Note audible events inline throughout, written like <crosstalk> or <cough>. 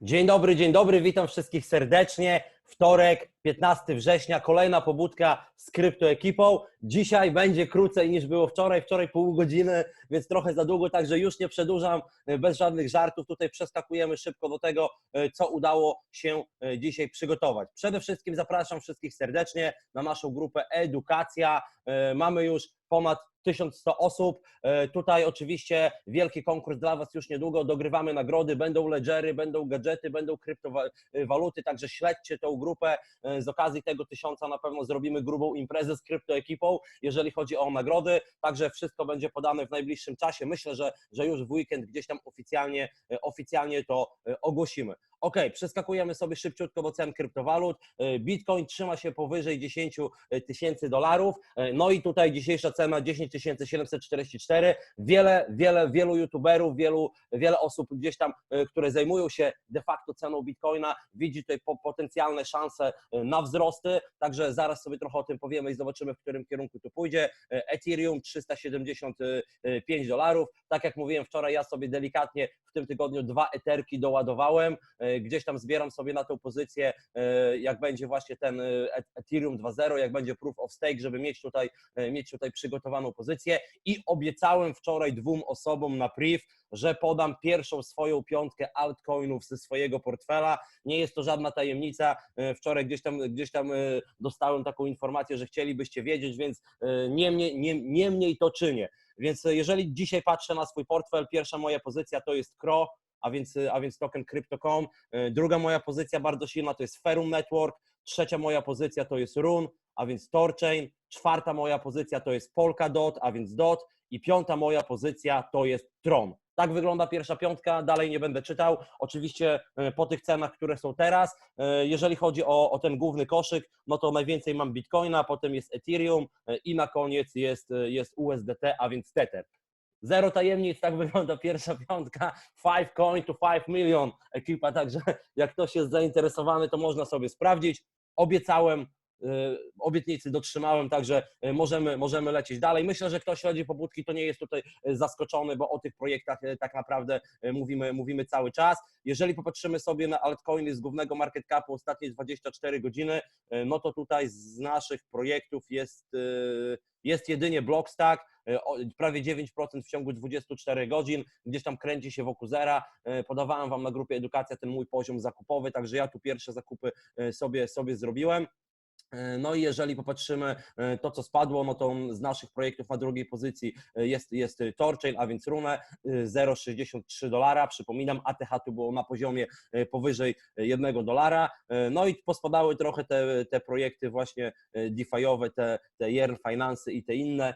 Dzień dobry, dzień dobry, witam wszystkich serdecznie. Wtorek, 15 września, kolejna pobudka z kryptoekipą. Dzisiaj będzie krócej niż było wczoraj, wczoraj pół godziny, więc trochę za długo, także już nie przedłużam, bez żadnych żartów. Tutaj przeskakujemy szybko do tego, co udało się dzisiaj przygotować. Przede wszystkim zapraszam wszystkich serdecznie na naszą grupę Edukacja. Mamy już ponad 1100 osób. Tutaj oczywiście wielki konkurs dla Was już niedługo. Dogrywamy nagrody, będą ledgery, będą gadżety, będą kryptowaluty, także śledźcie tą grupę. Z okazji tego tysiąca na pewno zrobimy grubą imprezę z kryptoekipą, jeżeli chodzi o nagrody. Także wszystko będzie podane w najbliższym czasie. Myślę, że, że już w weekend gdzieś tam oficjalnie, oficjalnie to ogłosimy. Ok, przeskakujemy sobie szybciutko do cen kryptowalut. Bitcoin trzyma się powyżej 10 tysięcy dolarów. No i tutaj dzisiejsza cena 10 744. Wiele, wiele, wielu youtuberów, wielu, wiele osób gdzieś tam, które zajmują się de facto ceną Bitcoina, widzi tutaj potencjalne szanse na wzrosty. Także zaraz sobie trochę o tym powiemy i zobaczymy, w którym kierunku to pójdzie. Ethereum 375 dolarów. Tak jak mówiłem wczoraj, ja sobie delikatnie w tym tygodniu dwa eterki doładowałem. Gdzieś tam zbieram sobie na tą pozycję, jak będzie właśnie ten Ethereum 2.0, jak będzie proof of stake, żeby mieć tutaj, mieć tutaj przygotowaną pozycję i obiecałem wczoraj dwóm osobom na priv, że podam pierwszą swoją piątkę altcoinów ze swojego portfela. Nie jest to żadna tajemnica. Wczoraj gdzieś tam, gdzieś tam dostałem taką informację, że chcielibyście wiedzieć, więc niemniej, nie, niemniej to czynię. Więc jeżeli dzisiaj patrzę na swój portfel, pierwsza moja pozycja to jest CRO, a więc, a więc token Crypto.com. Druga moja pozycja bardzo silna to jest Ferrum Network. Trzecia moja pozycja to jest Run, a więc Torchain. Czwarta moja pozycja to jest Polkadot, a więc DOT. I piąta moja pozycja to jest Tron. Tak wygląda pierwsza piątka, dalej nie będę czytał. Oczywiście po tych cenach, które są teraz. Jeżeli chodzi o, o, ten główny koszyk, no to najwięcej mam Bitcoina, potem jest Ethereum i na koniec jest, jest USDT, a więc Tether. Zero tajemnic, tak wygląda pierwsza piątka. Five coin to five million ekipa, także jak ktoś jest zainteresowany, to można sobie sprawdzić. Obiecałem, obietnicy dotrzymałem, także możemy, możemy lecieć dalej. Myślę, że ktoś śledzi pobudki, to nie jest tutaj zaskoczony, bo o tych projektach tak naprawdę mówimy, mówimy cały czas. Jeżeli popatrzymy sobie na altcoiny z głównego market capu ostatnie 24 godziny, no to tutaj z naszych projektów jest, jest jedynie Blockstack, prawie 9% w ciągu 24 godzin, gdzieś tam kręci się wokół zera. Podawałem Wam na grupie Edukacja ten mój poziom zakupowy, także ja tu pierwsze zakupy sobie, sobie zrobiłem. No i jeżeli popatrzymy to, co spadło, no to z naszych projektów na drugiej pozycji jest, jest Torchain, a więc Rune 0,63 dolara. Przypominam, ATH tu było na poziomie powyżej 1 dolara. No i pospadały trochę te, te projekty właśnie DeFi'owe, te, te Yearn Finance i te inne.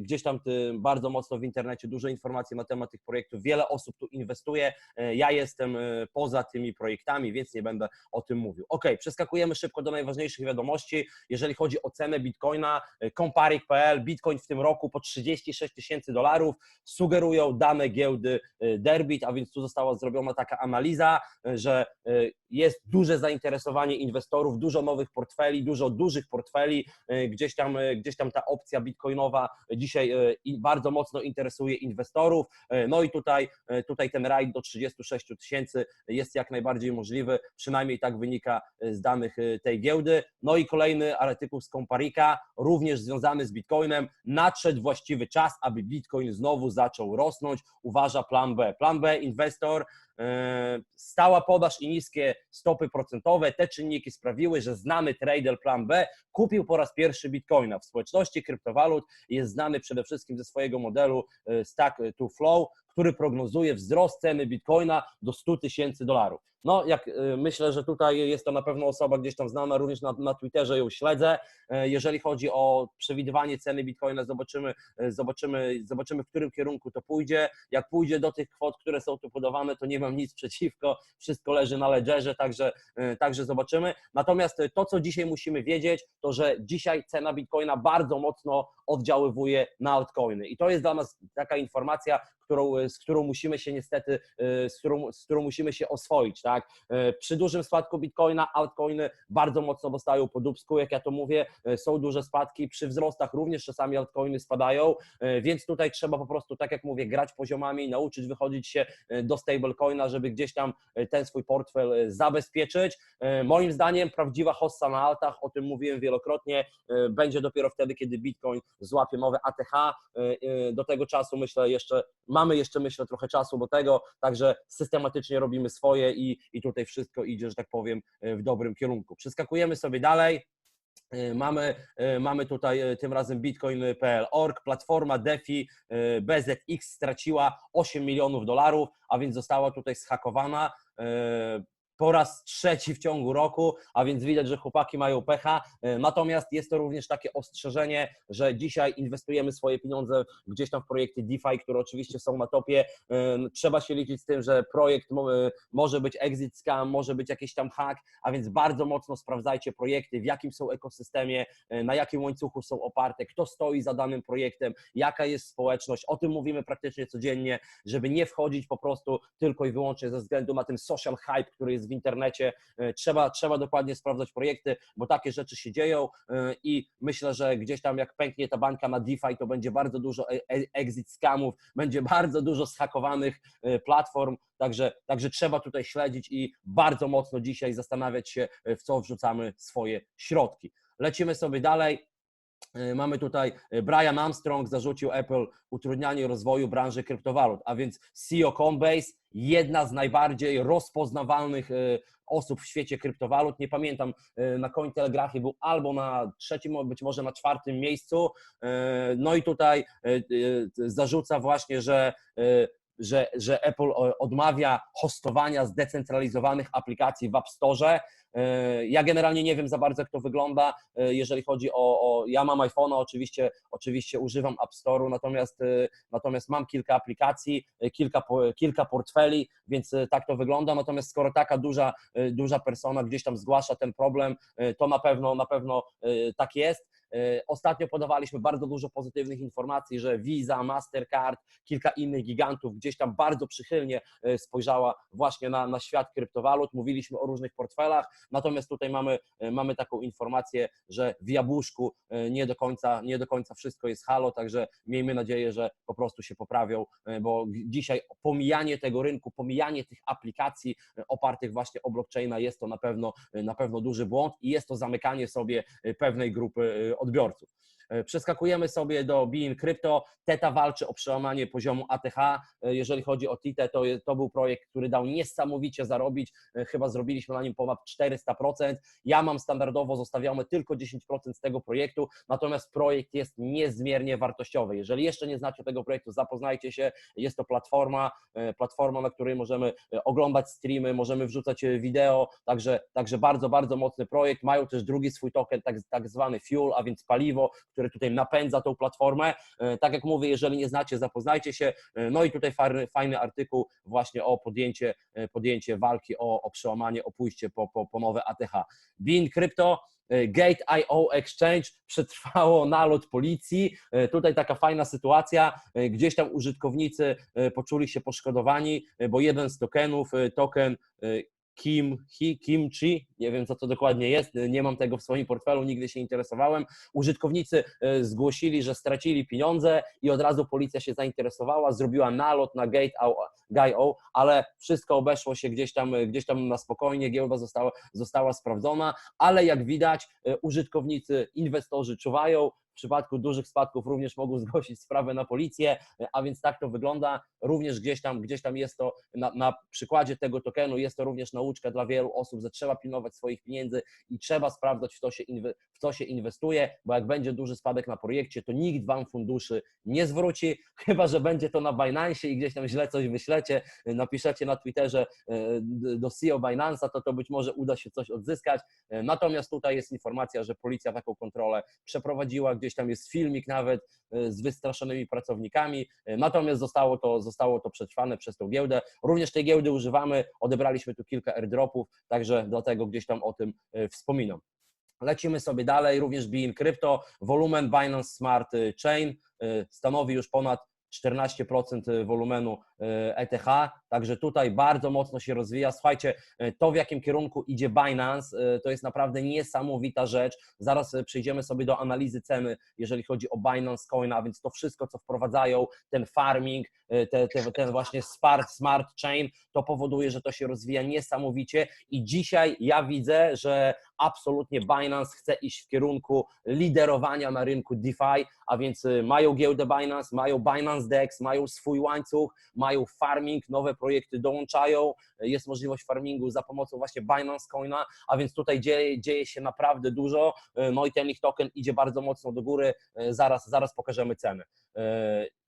Gdzieś tam bardzo mocno w internecie dużo informacji na temat tych projektów. Wiele osób tu inwestuje. Ja jestem poza tymi projektami, więc nie będę o tym mówił. Ok, przeskakujemy szybko do najważniejszych wiadomości. Jeżeli chodzi o cenę Bitcoina, Comparik.pl, Bitcoin w tym roku po 36 tysięcy dolarów sugerują dane giełdy Derbit, a więc tu została zrobiona taka analiza, że jest duże zainteresowanie inwestorów, dużo nowych portfeli, dużo dużych portfeli, gdzieś tam, gdzieś tam ta opcja bitcoinowa dzisiaj bardzo mocno interesuje inwestorów, no i tutaj, tutaj ten rajd do 36 tysięcy jest jak najbardziej możliwy, przynajmniej tak wynika z danych tej giełdy. No i kolejny artykuł z Comparika, również związany z Bitcoinem. Nadszedł właściwy czas, aby Bitcoin znowu zaczął rosnąć, uważa plan B. Plan B, inwestor, stała podaż i niskie stopy procentowe, te czynniki sprawiły, że znany trader Plan B kupił po raz pierwszy Bitcoina. W społeczności kryptowalut jest znany przede wszystkim ze swojego modelu Stack to Flow, który prognozuje wzrost ceny Bitcoina do 100 tysięcy dolarów. No, jak myślę, że tutaj jest to na pewno osoba gdzieś tam znana, również na, na Twitterze ją śledzę. Jeżeli chodzi o przewidywanie ceny Bitcoina, zobaczymy, zobaczymy, zobaczymy, w którym kierunku to pójdzie. Jak pójdzie do tych kwot, które są tu podawane, to nie mam nic przeciwko, wszystko leży na ledgerze, także, także zobaczymy. Natomiast to, co dzisiaj musimy wiedzieć, to że dzisiaj cena Bitcoina bardzo mocno oddziaływuje na altcoiny. I to jest dla nas taka informacja, którą, z którą musimy się niestety, z którą, z którą musimy się oswoić, tak? Przy dużym spadku Bitcoina altcoiny bardzo mocno dostają po dubsku, jak ja to mówię, są duże spadki, przy wzrostach również czasami altcoiny spadają, więc tutaj trzeba po prostu, tak jak mówię, grać poziomami, nauczyć wychodzić się do stablecoina, żeby gdzieś tam ten swój portfel zabezpieczyć. Moim zdaniem prawdziwa hossa na altach, o tym mówiłem wielokrotnie, będzie dopiero wtedy, kiedy Bitcoin złapie nowe ATH. Do tego czasu myślę jeszcze, mamy jeszcze myślę trochę czasu do tego, także systematycznie robimy swoje i, i tutaj wszystko idzie, że tak powiem, w dobrym kierunku. Przeskakujemy sobie dalej. Mamy, mamy tutaj tym razem bitcoin.pl.org, platforma DeFi BZX straciła 8 milionów dolarów, a więc została tutaj schakowana po raz trzeci w ciągu roku, a więc widać, że chłopaki mają pecha. E, natomiast jest to również takie ostrzeżenie, że dzisiaj inwestujemy swoje pieniądze gdzieś tam w projekty DeFi, które oczywiście są na topie. E, trzeba się liczyć z tym, że projekt e, może być exit scam, może być jakiś tam hack, a więc bardzo mocno sprawdzajcie projekty, w jakim są ekosystemie, na jakim łańcuchu są oparte, kto stoi za danym projektem, jaka jest społeczność. O tym mówimy praktycznie codziennie, żeby nie wchodzić po prostu tylko i wyłącznie ze względu na ten social hype, który jest w internecie. E, trzeba, trzeba dokładnie sprawdzać projekty, bo takie rzeczy się dzieją e, i myślę, że gdzieś tam jak pęknie ta bańka na DeFi, to będzie bardzo dużo e, exit scamów, będzie <laughs> bardzo dużo zhakowanych platform, także, także trzeba tutaj śledzić i bardzo mocno dzisiaj zastanawiać się, w co wrzucamy swoje środki. Lecimy sobie dalej. Mamy tutaj Brian Armstrong zarzucił Apple utrudnianie rozwoju branży kryptowalut, a więc CEO Coinbase jedna z najbardziej rozpoznawalnych e, osób w świecie kryptowalut. Nie pamiętam, e, na Cointelegraphie był albo na trzecim, być może na czwartym miejscu. E, no i tutaj zarzuca właśnie, że że, że Apple odmawia hostowania zdecentralizowanych aplikacji w App Store. E, ja generalnie nie wiem za bardzo, jak to wygląda, e, jeżeli chodzi o, o ja mam iPhone'a, oczywiście, oczywiście używam App Store'u, natomiast, e, natomiast mam kilka aplikacji, kilka, kilka portfeli, więc tak to wygląda, natomiast skoro taka duża, duża persona gdzieś tam zgłasza ten problem, to na pewno, na pewno tak jest. Ostatnio podawaliśmy bardzo dużo pozytywnych informacji, że Visa, Mastercard, kilka innych gigantów gdzieś tam bardzo przychylnie spojrzała właśnie na, na świat kryptowalut. Mówiliśmy o różnych portfelach, Natomiast tutaj mamy, e, mamy taką informację, że w jabłuszku e, nie do, końca, nie do końca wszystko jest halo, także miejmy nadzieję, że po prostu się poprawią, e, bo dzisiaj pomijanie tego rynku, pomijanie tych aplikacji opartych właśnie o blockchaina jest to na pewno, na pewno duży błąd i jest to zamykanie sobie pewnej grupy odbiorców. E, przeskakujemy sobie do Bein Crypto. Teta walczy o przełamanie poziomu ATH. E, jeżeli chodzi o TITE, to, to był projekt, który dał niesamowicie zarobić. E, chyba zrobiliśmy na nim ponad 400%. Ja mam standardowo zostawiamy tylko 10% z tego projektu, natomiast projekt jest niezmiernie wartościowy. Jeżeli jeszcze nie znacie tego projektu, zapoznajcie się. Jest to platforma, platforma, na której możemy oglądać streamy, możemy wrzucać wideo, także, także bardzo, bardzo mocny projekt. Mają też drugi swój token, tak, tak zwany fuel, a więc paliwo, które tutaj napędza tą platformę. E, tak jak mówię, jeżeli nie znacie, zapoznajcie się. E, no i tutaj fajny, fajny artykuł właśnie o podjęcie, e, podjęcie walki o, o przełamanie, o pójście po, po, po nowe ATH. Bean Crypto Gate.io Exchange przetrwało nalot policji. Tutaj taka fajna sytuacja. Gdzieś tam użytkownicy poczuli się poszkodowani, bo jeden z tokenów, token Kim, Hi, Kimchi, nie wiem co to dokładnie jest, nie mam tego w swoim portfelu, nigdy się interesowałem. Użytkownicy e, zgłosili, że stracili pieniądze i od razu policja się zainteresowała, zrobiła nalot na Gate.io, ale wszystko obeszło się gdzieś tam, gdzieś tam na spokojnie, giełda została, została sprawdzona, ale jak widać e, użytkownicy, inwestorzy czuwają, w przypadku dużych spadków również mogą <laughs> zgłosić sprawę na policję, a więc tak to wygląda. Również gdzieś tam, gdzieś tam jest to na, na przykładzie tego tokenu, jest to również nauczka dla wielu osób, że trzeba pilnować swoich pieniędzy i trzeba sprawdzać, w co się, w co się inwestuje, bo jak będzie duży spadek na projekcie, to nikt Wam funduszy nie zwróci, <laughs> chyba że będzie to na Binance i gdzieś tam źle coś wyślecie, napiszecie na Twitterze e, do CEO Binance'a, to to być może uda się coś odzyskać. E, natomiast tutaj jest informacja, że policja taką kontrolę przeprowadziła, gdzieś tam jest filmik nawet e, z wystraszonymi pracownikami, e, natomiast zostało to, zostało to przetrwane przez tą giełdę. Również tej giełdy używamy, odebraliśmy tu kilka airdropów, także dlatego gdzieś tam o tym e, wspominam. Lecimy sobie dalej, również Bein Crypto, wolumen Binance Smart Chain stanowi już ponad 14% wolumenu ETH, także tutaj bardzo mocno się rozwija. Słuchajcie, to w jakim kierunku idzie Binance, to jest naprawdę niesamowita rzecz. Zaraz przejdziemy sobie do analizy ceny, jeżeli chodzi o Binance Coin, a więc to wszystko, co wprowadzają, ten farming, te, te, ten właśnie smart, smart chain, to powoduje, że to się rozwija niesamowicie i dzisiaj ja widzę, że absolutnie Binance chce iść w kierunku liderowania na rynku DeFi, a więc y, mają giełdę Binance, mają Binance Dex, mają swój łańcuch, mają farming, nowe projekty dołączają, jest możliwość farmingu za pomocą właśnie Binance Coina, a więc tutaj dzieje, dzieje się naprawdę dużo, y, no i ten ich token idzie bardzo mocno do góry, y, zaraz, zaraz pokażemy ceny.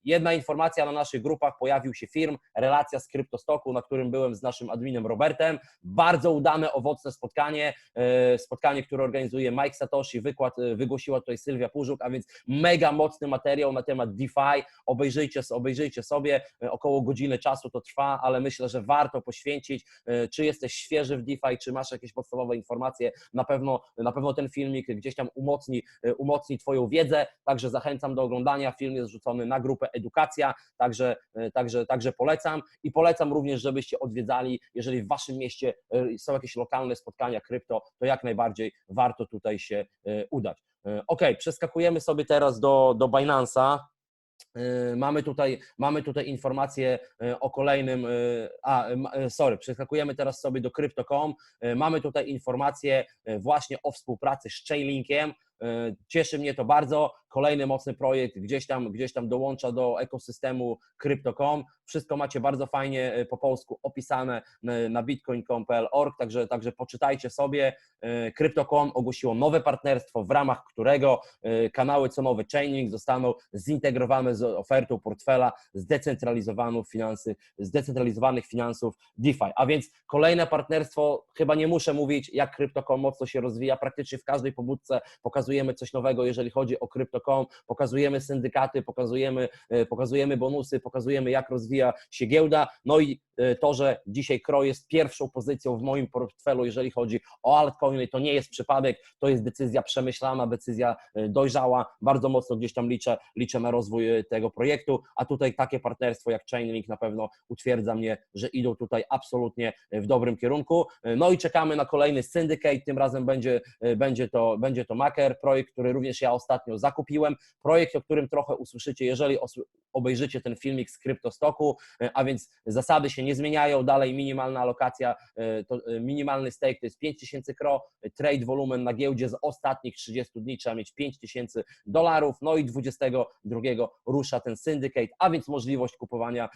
Jedna informacja na naszych grupach, pojawił się firm, relacja z kryptostoku, na którym byłem z naszym adminem Robertem. Bardzo udane, owocne spotkanie, e, spotkanie, które organizuje Mike Satoshi, wykład e, wygłosiła tutaj Sylwia Pużuk, a więc mega mocny materiał na temat DeFi. Obejrzyjcie, obejrzyjcie sobie, e, około godziny czasu to trwa, ale myślę, że warto poświęcić, czy jesteś świeży w DeFi, czy masz jakieś podstawowe informacje, na pewno, na pewno ten filmik gdzieś tam umocni, umocni Twoją wiedzę, także zachęcam do oglądania. Film jest rzucony na grupę edukacja, także, e, także, także polecam i polecam również, żebyście odwiedzali, jeżeli w Waszym mieście e, są jakieś lokalne spotkania krypto, to jak najbardziej warto tutaj się e, udać. Ok, przeskakujemy sobie teraz do, do Binance'a. Mamy tutaj, mamy tutaj informację o kolejnym, a sorry, przeskakujemy teraz sobie do Crypto.com. Mamy tutaj informację właśnie o współpracy z Chainlinkiem. Cieszy mnie to bardzo kolejny mocny projekt gdzieś tam, gdzieś tam dołącza do ekosystemu Crypto.com. Wszystko macie bardzo fajnie e, po polsku opisane na bitcoin.com.org, także, także poczytajcie sobie. E, Crypto.com ogłosiło nowe partnerstwo, w ramach którego e, kanały cenowe Chaining zostaną zintegrowane z ofertą portfela zdecentralizowanych, finansy, zdecentralizowanych finansów DeFi. A więc kolejne partnerstwo, chyba nie muszę mówić, jak Crypto.com mocno się rozwija. Praktycznie w każdej pobudce pokazujemy coś nowego, jeżeli chodzi o Crypto.com pokazujemy syndykaty, pokazujemy, e, pokazujemy bonusy, pokazujemy jak rozwija się giełda, no i e, to, że dzisiaj Kro jest pierwszą pozycją w moim portfelu, jeżeli chodzi o altcoiny, to nie jest przypadek, to jest decyzja przemyślana, decyzja e, dojrzała, bardzo mocno gdzieś tam liczę, liczę na rozwój tego projektu, a tutaj takie partnerstwo jak Chainlink na pewno utwierdza mnie, że idą tutaj absolutnie w dobrym kierunku. No i czekamy na kolejny syndicate, tym razem będzie, będzie, to, będzie to Maker, projekt, który również ja ostatnio zakupiłem, kupiłem. Projekt, o którym trochę usłyszycie, jeżeli obejrzycie ten filmik z kryptostoku, e, a więc zasady się nie zmieniają, dalej minimalna alokacja, e, e, minimalny stake to jest 5000 kro, trade volumen na giełdzie z ostatnich 30 dni trzeba mieć 5000 dolarów, no i 22 rusza ten syndicate, a więc możliwość kupowania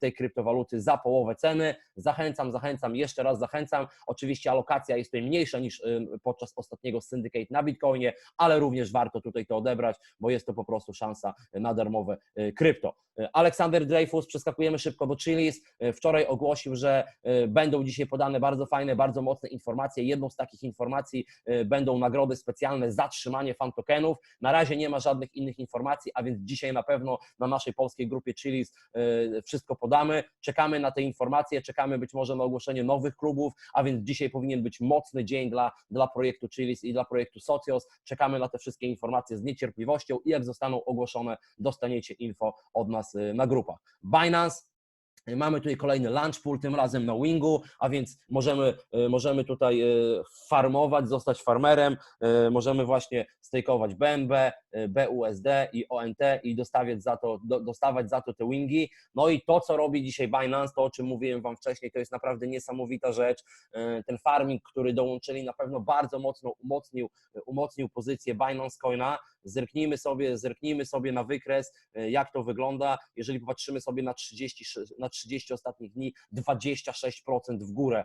tej kryptowaluty za połowę ceny. Zachęcam, zachęcam, jeszcze raz zachęcam. Oczywiście alokacja jest tutaj mniejsza niż podczas ostatniego syndicate na Bitcoinie, ale również warto tutaj to odebrać, bo jest to po prostu szansa na darmowe e, krypto. E, Aleksander Dreyfus, przeskakujemy szybko do Chilis. E, wczoraj ogłosił, że będą dzisiaj podane bardzo fajne, bardzo mocne informacje. Jedną z takich informacji będą nagrody specjalne za trzymanie fan tokenów. Na razie nie ma żadnych innych informacji, a więc dzisiaj na pewno na naszej polskiej grupie Chilis wszystko podamy. Czekamy na te informacje, czekamy być może na ogłoszenie nowych klubów, a więc dzisiaj powinien być mocny dzień dla, dla projektu Chilis i dla projektu Socios. Czekamy na te wszystkie informacje z niecierpliwością i jak zostaną ogłoszone, dostaniecie info od nas y, na grupach. Binance Mamy tutaj kolejny launch pool, tym razem na Wingu, a więc możemy, y, możemy tutaj y, farmować, zostać farmerem, możemy właśnie stakeować BNB, BUSD i ONT i dostawiać za to, dostawać za to te Wingi. No i to, co robi dzisiaj Binance, to o czym mówiłem Wam wcześniej, to jest naprawdę niesamowita rzecz. Ten farming, który dołączyli, na pewno bardzo mocno umocnił, umocnił pozycję Binance Coina zerknijmy sobie, zerknijmy sobie na wykres, jak to wygląda. Jeżeli popatrzymy sobie na 30, na 30 ostatnich dni, 26% w górę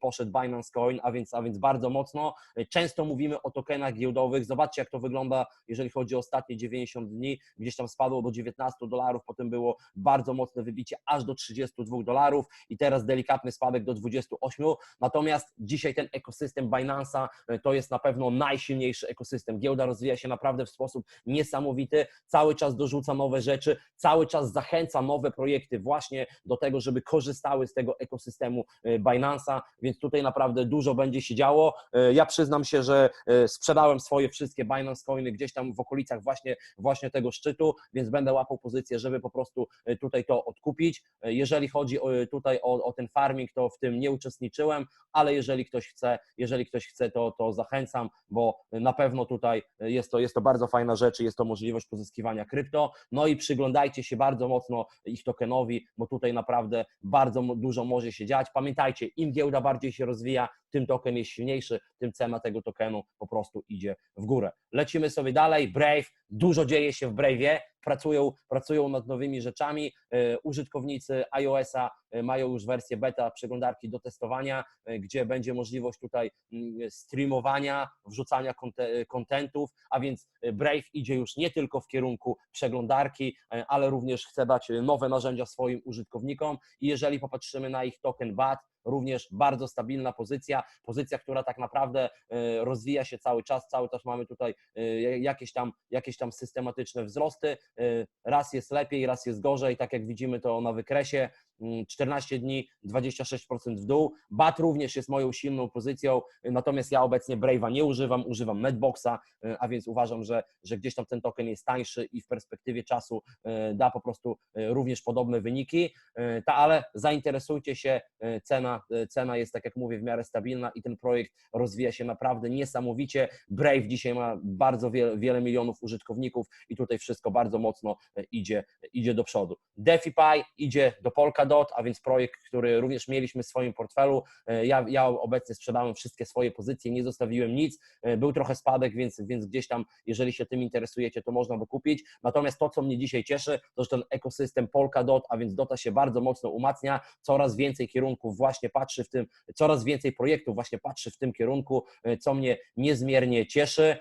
poszedł Binance Coin, a więc, a więc bardzo mocno. Często mówimy o tokenach giełdowych. Zobaczcie, jak to wygląda, jeżeli chodzi o ostatnie 90 dni. Gdzieś tam spadło do 19 dolarów, potem było bardzo mocne wybicie aż do 32 dolarów i teraz delikatny spadek do 28. Natomiast dzisiaj ten ekosystem Binance'a to jest na pewno najsilniejszy ekosystem. Giełda rozwija się naprawdę w sposób niesamowity, cały czas dorzuca nowe rzeczy, cały czas zachęca nowe projekty właśnie do tego, żeby korzystały z tego ekosystemu e, Binance'a, więc tutaj naprawdę dużo będzie się działo. E, ja przyznam się, że e, sprzedałem swoje wszystkie Binance Coiny gdzieś tam w okolicach właśnie, właśnie tego szczytu, więc będę łapał pozycję, żeby po prostu e, tutaj to odkupić. E, Jeżeli chodzi o, tutaj o, o ten farming, to w tym nie uczestniczyłem, ale jeżeli ktoś chce, jeżeli ktoś chce, to, to zachęcam, bo na pewno tutaj jest to, jest to bardzo fajna rzecz jest to możliwość pozyskiwania krypto. No i przyglądajcie się bardzo mocno ich tokenowi, bo tutaj naprawdę bardzo dużo może się dziać. Pamiętajcie, im giełda bardziej się rozwija, tym token jest silniejszy, tym cena tego tokenu po prostu idzie w górę. Lecimy sobie dalej. Brave, dużo dzieje się w Brave'ie, pracują, pracują nad nowymi rzeczami. E, Użytkownicy iOS-a e, mają już wersję beta przeglądarki do testowania, e, gdzie będzie możliwość tutaj mm, streamowania, wrzucania konte- kontentów, a więc Brave idzie już nie tylko w kierunku przeglądarki, ale również chce dać nowe narzędzia swoim użytkownikom. I jeżeli popatrzymy na ich token BAT, również bardzo stabilna pozycja, pozycja, która tak naprawdę rozwija się cały czas, cały czas mamy tutaj jakieś tam, jakieś tam systematyczne wzrosty, E, raz jest lepiej, raz jest gorzej, tak jak widzimy to na wykresie, 14 dni, 26% w dół. BAT również jest moją silną pozycją, natomiast ja obecnie Brave'a nie używam, używam Netboxa, e, a więc uważam, że, że gdzieś tam ten token jest tańszy i w perspektywie czasu e, da po prostu e, również podobne wyniki. Ta, ale zainteresujcie się, cena, cena jest, tak jak mówię, w miarę stabilna i ten projekt rozwija się naprawdę niesamowicie. Brave dzisiaj ma bardzo wiele, wiele milionów użytkowników i tutaj wszystko bardzo mocno idzie, idzie do przodu. DeFi idzie do Polkadot, a więc projekt, który również mieliśmy w swoim portfelu. E, Ja, ja obecnie sprzedałem wszystkie swoje pozycje, nie zostawiłem nic. E, Był trochę spadek, więc, więc gdzieś tam, jeżeli się tym interesujecie, to można dokupić. Natomiast to, co mnie dzisiaj cieszy, to że ten ekosystem Polkadot, a więc Dota się bardzo mocno umacnia, coraz więcej kierunków właśnie patrzy w tym, coraz więcej projektów właśnie patrzy w tym kierunku, e, co mnie niezmiernie cieszy.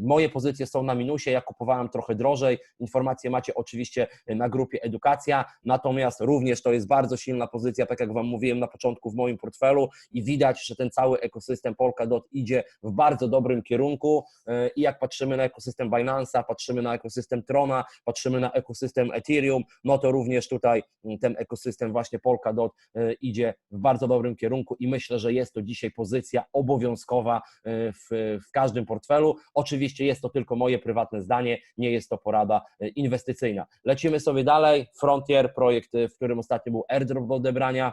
Moje pozycje są na minusie, ja kupowałem trochę drożej. Informacje macie oczywiście na grupie Edukacja, natomiast również to jest bardzo silna pozycja, tak jak Wam mówiłem na początku w moim portfelu i widać, że ten cały ekosystem Polkadot idzie w bardzo dobrym kierunku E, i jak patrzymy na ekosystem Binance'a, patrzymy na ekosystem Trona, patrzymy na ekosystem Ethereum, no to również tutaj mm, ten ekosystem właśnie Polkadot e, idzie w bardzo dobrym kierunku i myślę, że jest to dzisiaj pozycja obowiązkowa e, w, w każdym portfelu. Oczywiście jest to tylko moje prywatne zdanie, nie jest to porada inwestycyjna. Lecimy sobie dalej. Frontier, projekt, w którym ostatnio był airdrop do odebrania.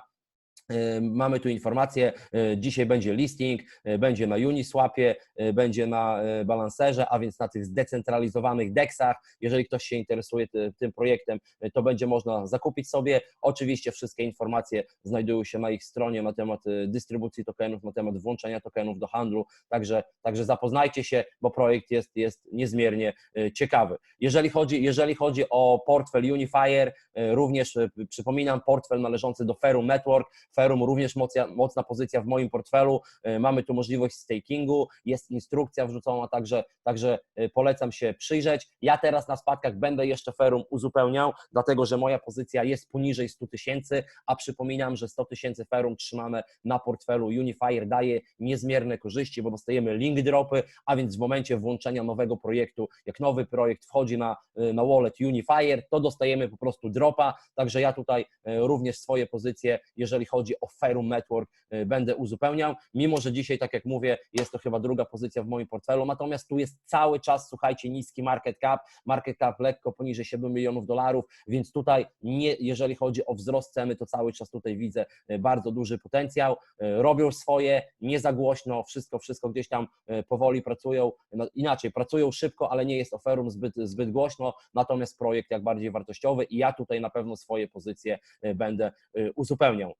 E, Mamy tu informację, e, dzisiaj będzie listing, e, będzie na Uniswapie, będzie na balancerze, a więc na tych zdecentralizowanych DEXach. Jeżeli ktoś się interesuje ty- tym projektem, to będzie można zakupić sobie. Oczywiście wszystkie informacje znajdują się na ich stronie na temat dystrybucji tokenów, na temat włączenia tokenów do handlu, także, także zapoznajcie się, bo projekt jest, jest niezmiernie ciekawy. Jeżeli chodzi, jeżeli chodzi o portfel Unifier, również przypominam, portfel należący do Ferrum Network, Ferrum również mocna, mocna pozycja w moim portfelu. E, Mamy tu możliwość stakingu, jest instrukcja wrzucona, także, także e, polecam się przyjrzeć. Ja teraz na spadkach będę jeszcze Ferrum uzupełniał, dlatego że moja pozycja jest poniżej 100 tysięcy, a przypominam, że 100 tysięcy Ferrum trzymane na portfelu Unifier daje niezmierne korzyści, bo dostajemy link dropy, a więc w momencie włączenia nowego projektu, jak nowy projekt wchodzi na, e, na wallet Unifier, to dostajemy po prostu dropa, także ja tutaj również swoje pozycje, jeżeli chodzi o Ferrum Network, e, będę uzupełniał, mimo że dzisiaj, tak jak mówię, jest to chyba druga pozycja w moim portfelu, natomiast tu jest cały czas, słuchajcie, niski market cap, market cap lekko poniżej 7 milionów dolarów, więc tutaj, nie, jeżeli chodzi o wzrost ceny, to cały czas tutaj widzę e, bardzo duży potencjał, E, robią swoje, nie za głośno, wszystko, wszystko gdzieś tam powoli pracują, no, inaczej, pracują szybko, ale nie jest oferum zbyt, zbyt głośno, natomiast projekt jak bardziej wartościowy i ja tutaj na pewno swoje pozycje będę uzupełniał.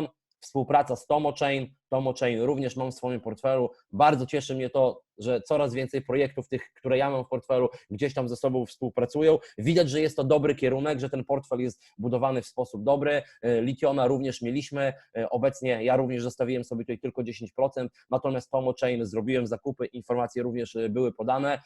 Lition, współpraca z TomoChain, TomoChain również mam w swoim portfelu. Bardzo cieszy mnie to, że coraz więcej projektów, tych, które ja mam w portfelu, gdzieś tam ze sobą współpracują. Widać, że jest to dobry kierunek, że ten portfel jest budowany w sposób dobry. E, Litiona również mieliśmy. E, Obecnie ja również zostawiłem sobie tutaj tylko 10%, natomiast TomoChain zrobiłem zakupy, informacje również e, były podane.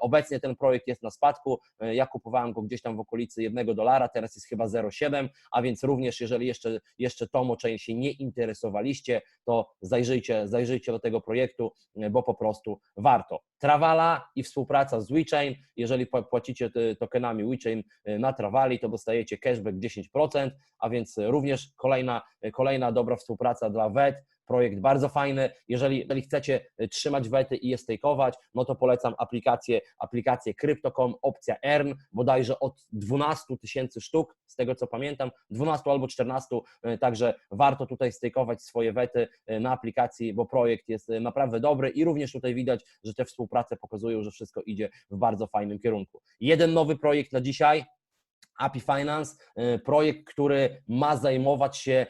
Obecnie ten projekt jest na spadku. Ja kupowałem go gdzieś tam w okolicy 1 dolara, teraz jest chyba 0,7, a więc również jeżeli jeszcze, jeszcze TomoChain się nie interesowaliście, to zajrzyjcie, zajrzyjcie do tego projektu, e, bo po prostu warto. Travala i współpraca z WeChain. Jeżeli pła- płacicie ty- tokenami WeChain e, na Travali, to dostajecie cashback 10%, a więc również kolejna, kolejna dobra współpraca dla WET. Projekt bardzo fajny. Jeżeli, jeżeli chcecie y, trzymać wety i je stakeować, no to polecam aplikację, aplikację Crypto.com, opcja Earn, bodajże od 12 tysięcy sztuk, z tego co pamiętam, 12 albo 14, y, także warto tutaj stakeować swoje wety y, na aplikacji, bo projekt jest naprawdę dobry i również tutaj widać, że te współprace pokazują, że wszystko idzie w bardzo fajnym kierunku. Jeden nowy projekt na dzisiaj, API Finance, projekt, który ma zajmować się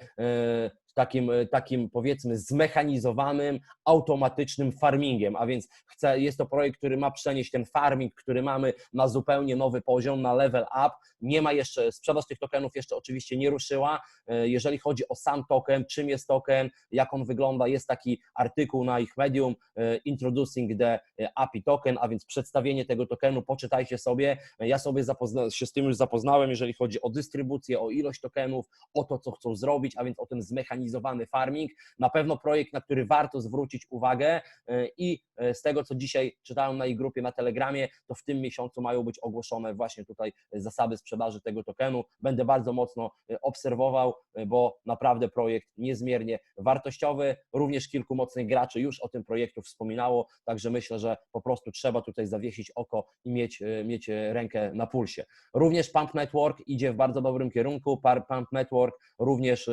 takim, y, takim powiedzmy zmechanizowanym, automatycznym farmingiem, a więc chce, jest to projekt, który ma przenieść ten farming, który mamy na zupełnie nowy poziom, na level up. Nie ma jeszcze, sprzedaż tych tokenów jeszcze oczywiście nie ruszyła. Y, Jeżeli chodzi o sam token, czym jest token, jak on wygląda, jest taki artykuł na ich medium y, Introducing the API Token, a więc przedstawienie tego tokenu, poczytajcie sobie. Ja sobie zapozna- się z tym już zapoznałem, jeżeli chodzi o dystrybucję, o ilość tokenów, o to, co chcą zrobić, a więc o ten zmechanizowany farming. Na pewno projekt, na który warto zwrócić uwagę y, i y, z tego, co dzisiaj czytałem na ich grupie na Telegramie, to w tym miesiącu mają być ogłoszone właśnie tutaj zasady sprzedaży tego tokenu. Będę bardzo mocno y, obserwował, bo naprawdę projekt niezmiernie wartościowy. Również kilku mocnych graczy już o tym projektu wspominało, także myślę, że po prostu trzeba tutaj zawiesić oko i mieć, mieć rękę na pulsie. Również Pump Network idzie w bardzo dobrym kierunku. Pump Network również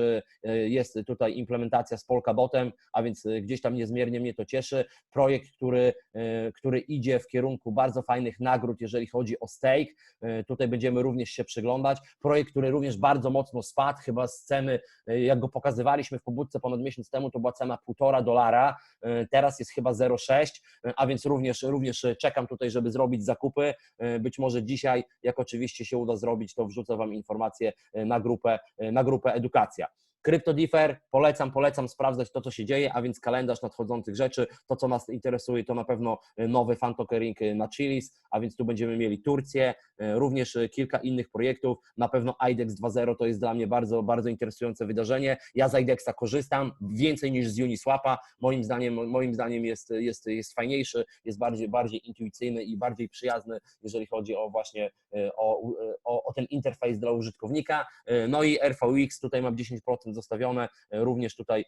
jest tutaj implementacja z Polkadotem, a więc y, gdzieś tam niezmiernie mnie to cieszy. Projekt, który, y, który idzie w kierunku bardzo fajnych nagród, jeżeli chodzi o stake. Y, Tutaj będziemy również się przyglądać. Projekt, który również bardzo mocno spadł, chyba z ceny, jak go pokazywaliśmy w pobudce ponad miesiąc temu, to była cena 1,5 dolara, teraz jest chyba 0,6, y, a więc również, również czekam tutaj, żeby zrobić zakupy. Być może dzisiaj, jak oczywiście się uda zrobić, to wrzucę Wam informacje y, na grupę, na grupę Edukacja. CryptoDiffer, polecam, polecam sprawdzać to, co się dzieje, a więc kalendarz nadchodzących rzeczy. To, co nas interesuje, to na pewno y, nowy fantokering na Chilis, a więc tu będziemy mieli Turcję, y, również kilka innych projektów. Na pewno IDEX 2.0 to jest dla mnie bardzo, bardzo interesujące wydarzenie. Ja z IDEXa korzystam więcej niż z Uniswapa. Moim zdaniem, moim zdaniem jest, jest, jest fajniejszy, jest bardziej, bardziej intuicyjny i bardziej przyjazny, jeżeli chodzi o właśnie o, o, o ten interfejs dla użytkownika. No i RVX, tutaj mam 10% zostawione, również tutaj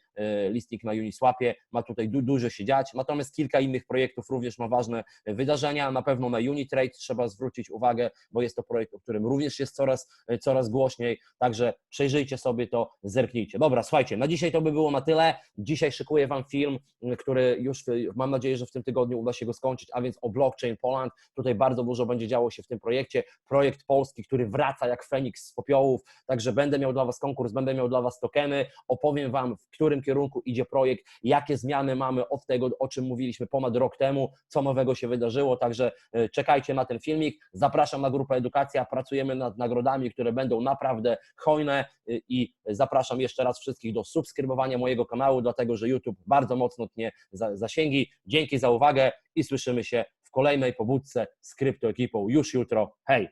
listing na Uniswapie, ma tutaj du dużo się dziać, natomiast kilka innych projektów również ma ważne wydarzenia, na pewno na Unitrade trzeba zwrócić uwagę, bo jest to projekt, o którym również jest coraz, coraz głośniej, także przejrzyjcie sobie to, zerknijcie. Dobra, słuchajcie, na dzisiaj to by było na tyle, dzisiaj szykuję Wam film, który już mam nadzieję, że w tym tygodniu uda się go skończyć, a więc o Blockchain Poland, tutaj bardzo dużo będzie działo się w tym projekcie, projekt polski, który wraca jak Feniks z popiołów, także będę miał dla Was konkurs, będę miał dla Was tokeny, opowiem Wam, w którym kierunku idzie projekt, jakie zmiany mamy od tego, o czym mówiliśmy ponad rok temu, co nowego się wydarzyło, także e, czekajcie na ten filmik, zapraszam na grupę Edukacja, pracujemy nad nagrodami, które będą naprawdę hojne e, i zapraszam jeszcze raz wszystkich do subskrybowania mojego kanału, dlatego że YouTube bardzo mocno tnie zasięgi. Dzięki za uwagę i słyszymy się w kolejnej pobudce z kryptoekipą już jutro. Hej!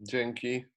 Dzięki.